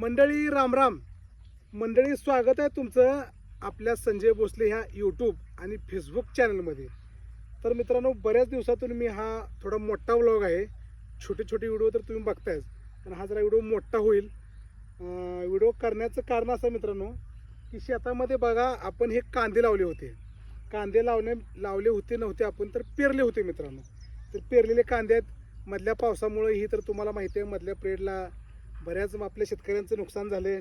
मंडळी रामराम मंडळी स्वागत आहे तुमचं आपल्या संजय भोसले ह्या यूट्यूब आणि फेसबुक चॅनलमध्ये तर मित्रांनो बऱ्याच दिवसातून मी हा थोडा मोठा व्लॉग आहे. छोटे छोटे व्हिडिओ तर तुम्ही बघतायच. पण हा जरा व्हिडिओ मोठा होईल. व्हिडिओ करण्याचं कारण असं मित्रांनो की शेतामध्ये बघा आपण हे कांदे लावले होते. कांदे लावणे लावले होते नव्हते आपण तर पेरले होते मित्रांनो. तर पेरलेले कांदे आहेत. मधल्या पावसामुळे ही तर तुम्हाला माहिती आहे मधल्या पिरियडला बऱ्याच आपल्या शेतकऱ्यांचं नुकसान झाले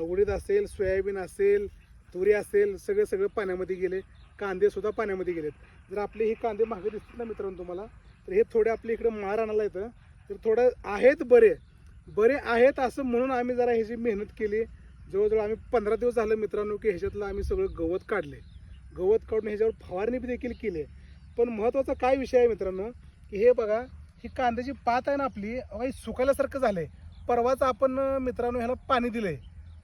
उडीद असेल सोयाबीन असेल तुरी असेल सगळे सगळे पाण्यामध्ये गेले. कांदेसुद्धा पाण्यामध्ये गेलेत. जर आपले हे कांदे मागे दिसतील ना मित्रांनो तुम्हाला तर हे थोडे आपल्या इकडे माळ आणायला येतं. तर थोडं आहेत बरे. बरे आहेत असं म्हणून आम्ही जरा ह्याची मेहनत केली. जवळजवळ आम्ही पंधरा दिवस झालं मित्रांनो की ह्याच्यातलं आम्ही सगळं गवत काढले गवत काढून ह्याच्यावर फवारणी बी देखील केली पण महत्त्वाचा काय विषय आहे मित्रांनो की हे बघा ही कांद्याची पात आहे ना आपली अहो, ही झालं आहे परवाच आपण मित्रांनो ह्याला पाणी दिलंय.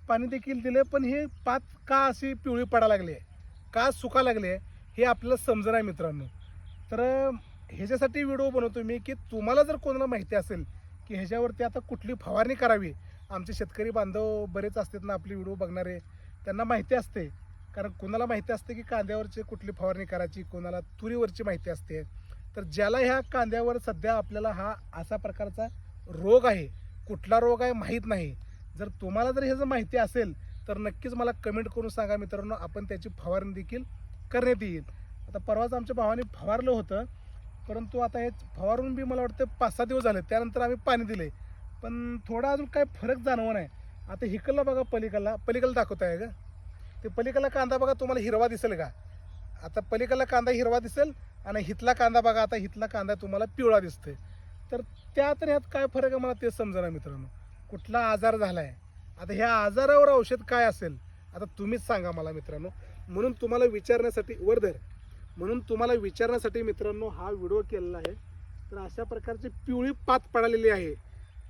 पाणी देखील दिले पण हे पात का अशी पिवळी पडायला लागली आहे का सुका लागली आहे हे आपल्याला समजणार आहे मित्रांनो. तर ह्याच्यासाठी व्हिडिओ बनवतो मी की तुम्हाला जर कोणाला माहिती असेल की ह्याच्यावरती आता कुठली फवारणी करावी आमचे शेतकरी बांधव बरेच असतात ना आपली व्हिडिओ बघणारे त्यांना माहिती असते. कारण कोणाला माहिती असते की कांद्यावरची कुठली फवारणी करायची कोणाला तुरीवरची माहिती असते. तर ज्याला ह्या कांद्यावर सध्या आपल्याला हा असा प्रकारचा रोग आहे कुठला रोग आहे माहीत नाही. जर तुम्हाला जर ह्याचं माहिती असेल तर नक्कीच मला कमेंट करून सांगा मित्रांनो. आपण त्याची फवारणी देखील करण्यात येईल. आता परवाच आमच्या भावाने फवारलं होतं परंतु आता हे फवारून बी मला वाटतं पाच सहा दिवस झाले. त्यानंतर आम्ही पाणी दिले पण थोडा अजून काय फरक जाणवं नाही. आता हिकडला बघा पलीकडला. पलीकडला दाखवत आहे का ते पलीकडला कांदा बघा तुम्हाला हिरवा दिसेल का? आता पलीकडला कांदा हिरवा दिसेल आणि हितला कांदा बघा. आता हितला कांदा तुम्हाला पिवळा दिसतोय. तर त्यात तर ह्यात काय फरक आहे मला ते समजा मित्रांनो. कुठला आजार झालाय आता ह्या आजारावर औषध काय असेल आता तुम्हीच सांगा मला मित्रांनो. म्हणून तुम्हाला विचारण्यासाठी वर्धर म्हणून तुम्हाला विचारण्यासाठी मित्रांनो हा व्हिडिओ केलेला आहे. तर अशा प्रकारची पिवळी पात पडालेली आहे.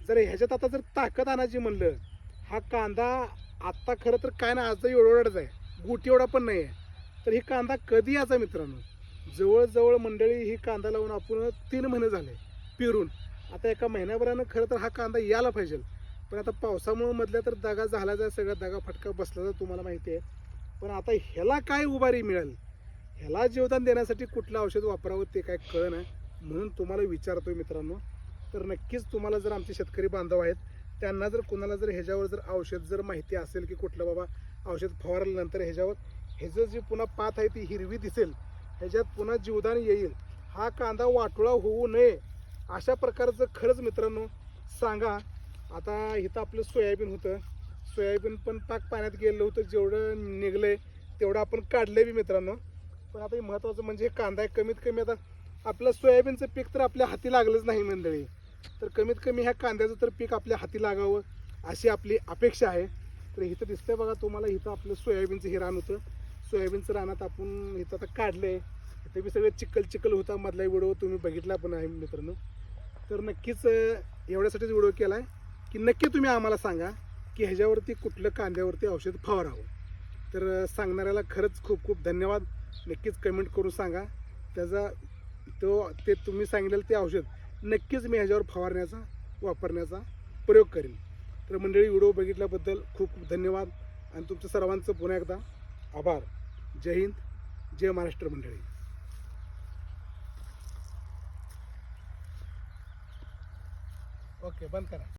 जर ह्याच्यात आता जर ताकद आणायची म्हणलं हा कांदा आत्ता खरं तर काय ना आज एवढाच आहे. गुटी एवढा पण नाही आहे तर ही कांदा कधी याचा मित्रांनो? जवळजवळ मंडळी ही कांदा लावून आपण तीन महिने झाले. पेरून. आता एका महिन्याभरानं खरं तर हा कांदा यायला पाहिजे. पण आता पावसामुळे मधल्या तर दगा झाला जाय सगळ्या दगा फटका बसला जाय तुम्हाला माहिती आहे. पण आता ह्याला काय उभारी मिळेल? ह्याला जीवदान देण्यासाठी कुठलं औषध वापरावं ते काय कळणं म्हणून तुम्हाला विचारतो मित्रांनो. तर नक्कीच तुम्हाला जर आमचे शेतकरी बांधव आहेत त्यांना जर कोणाला जर ह्याच्यावर जर औषध जर माहिती असेल की कुठलं बाबा औषध फवारल्यानंतर ह्याच्यावर ह्याचं जी पुन्हा पात आहे ती हिरवी दिसेल ह्याच्यात पुन्हा जीवदान येईल. हा कांदा वाटोळा होऊ नये. अशा प्रकारचं खरंच मित्रांनो सांगा. आता इथं आपलं सोयाबीन होतं. सोयाबीन पण पाक पाण्यात गेलं होतं. जेवढं निघलंय तेवढं आपण काढलंय बी मित्रांनो. पण आता हे महत्त्वाचं म्हणजे कांदा आहे. कमीत कमी आता आपलं सोयाबीनचं पीक तर आपल्या हाती लागलंच नाही मंडळी. तर कमीत कमी ह्या कांद्याचं तर पीक आपल्या हाती लागावं अशी आपली अपेक्षा आहे. तर इथं दिसतंय बघा तुम्हाला इथं आपलं सोयाबीनचं हे रान होतं. सोयाबीनचं रानात आपण इथं आता काढलंय. ते बी सगळं चिखल चिखल होता मधला व्हिडिओ तुम्ही बघितला पण आहे मित्रांनो. तर नक्कीच एवढ्यासाठीच व्हिडिओ केला आहे की नक्की तुम्ही आम्हाला सांगा की ह्याच्यावरती कुठलं कांद्यावरती औषध फवारावं. तर सांगणाऱ्याला खरंच खूप खूप धन्यवाद. नक्कीच कमेंट करून सांगा. त्याचा तो ते तुम्ही सांगितलेलं ते औषध नक्कीच मी ह्याच्यावर फवारण्याचा वापरण्याचा प्रयोग करेन. तर मंडळी व्हिडिओ बघितल्याबद्दल खूप खूप धन्यवाद. आणि तुमचं सर्वांचं पुन्हा एकदा आभार. जय हिंद. जय महाराष्ट्र मंडळी. ओके बंद करा.